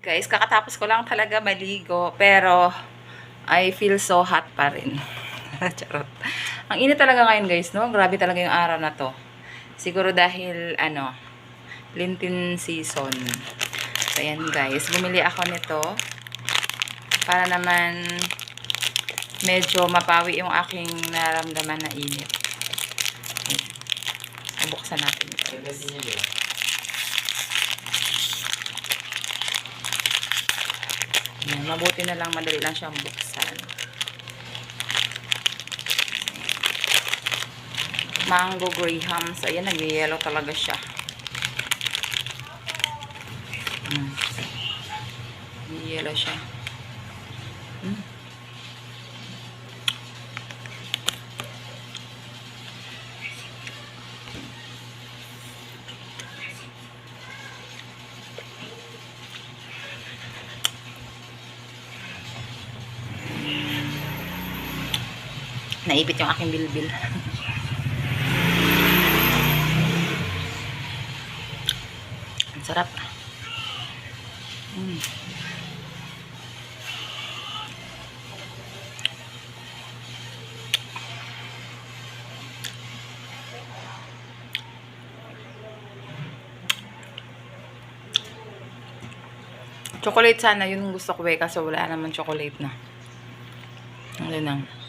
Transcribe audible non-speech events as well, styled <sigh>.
Guys, kakatapos ko lang talaga maligo, pero I feel so hot pa rin. <laughs> Charot. Ang init talaga ngayon guys, no? Grabe talaga yung araw na to. Siguro dahil, ano, lintin season. So, ayan guys, bumili ako nito para naman medyo mapawi yung aking naramdaman na init. Buksan natin guys. Yan, mabuti na lang, madali lang siyang buksan. Mango Grahams. Ayan, nag-yellow talaga siya. Mm. Yellow siya. Mm. Naipit yung aking bilbil. <laughs> Ang sarap. Chocolate sana, yun gusto ko eh, kaso wala naman chocolate na. Ano lang.